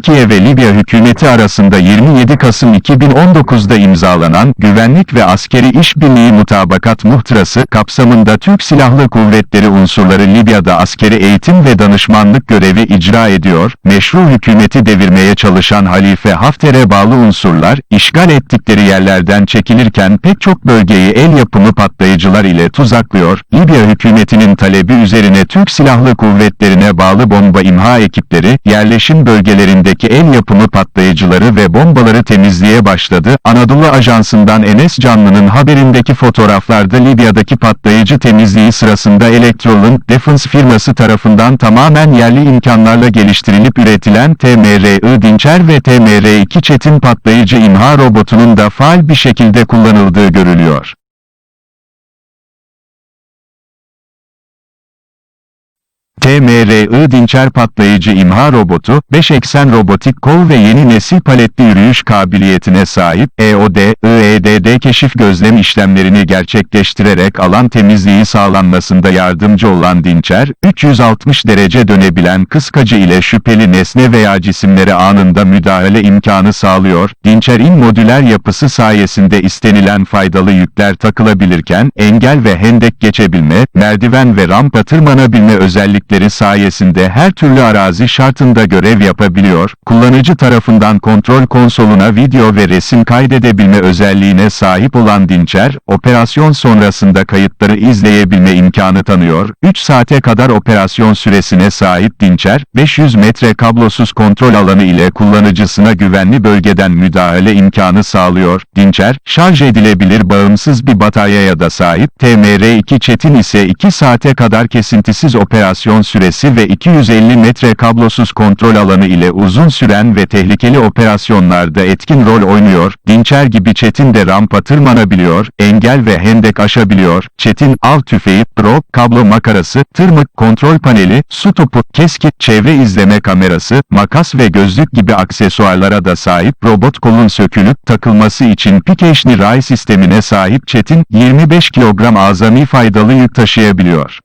Türkiye ve Libya hükümeti arasında 27 Kasım 2019'da imzalanan Güvenlik ve Askeri İşbirliği Mutabakat Muhtırası kapsamında Türk Silahlı Kuvvetleri unsurları Libya'da askeri eğitim ve danışmanlık görevi icra ediyor, meşru hükümeti devirmeye çalışan Halife Hafter'e bağlı unsurlar, işgal ettikleri yerlerden çekilirken pek çok bölgeyi el yapımı patlayıcılar ile tuzaklıyor, Libya hükümetinin talebi üzerine Türk Silahlı Kuvvetlerine bağlı bomba imha ekipleri, yerleşim bölgelerindeki el yapımı patlayıcıları ve bombaları temizliğe başladı. Anadolu Ajansı'ndan Enes Canlı'nın haberindeki fotoğraflarda Libya'daki patlayıcı temizliği sırasında Electrolink Defense firması tarafından tamamen yerli imkanlarla geliştirilip üretilen TMR-I Dinçer ve TMR-2 Çetin patlayıcı imha robotunun da faal bir şekilde kullanıldığı görülüyor. TMR-I Dinçer patlayıcı imha robotu, 5 eksen robotik kol ve yeni nesil paletli yürüyüş kabiliyetine sahip, EOD, IEDD keşif gözlem işlemlerini gerçekleştirerek alan temizliği sağlanmasında yardımcı olan Dinçer, 360 derece dönebilen kıskacı ile şüpheli nesne veya cisimlere anında müdahale imkanı sağlıyor. Dinçer'in modüler yapısı sayesinde istenilen faydalı yükler takılabilirken, engel ve hendek geçebilme, merdiven ve rampa tırmanabilme özellikleri sayesinde her türlü arazi şartında görev yapabiliyor, kullanıcı tarafından kontrol konsoluna video ve resim kaydedebilme özelliğine sahip olan Dinçer, operasyon sonrasında kayıtları izleyebilme imkanı tanıyor, 3 saate kadar operasyon süresine sahip Dinçer, 500 metre kablosuz kontrol alanı ile kullanıcısına güvenli bölgeden müdahale imkanı sağlıyor. Dinçer, şarj edilebilir bağımsız bir bataryaya da sahip, TMR2 Çetin ise 2 saate kadar kesintisiz operasyon süresi ve 250 metre kablosuz kontrol alanı ile uzun süren ve tehlikeli operasyonlarda etkin rol oynuyor. Dinçer gibi Çetin de rampa tırmanabiliyor, engel ve hendek aşabiliyor. Çetin, av tüfeği, drop, kablo makarası, tırmık, kontrol paneli, su topu, keski, çevre izleme kamerası, makas ve gözlük gibi aksesuarlara da sahip robot kolun sökülüp takılması için Pikeşni ray sistemine sahip Çetin, 25 kilogram azami faydalı yük taşıyabiliyor.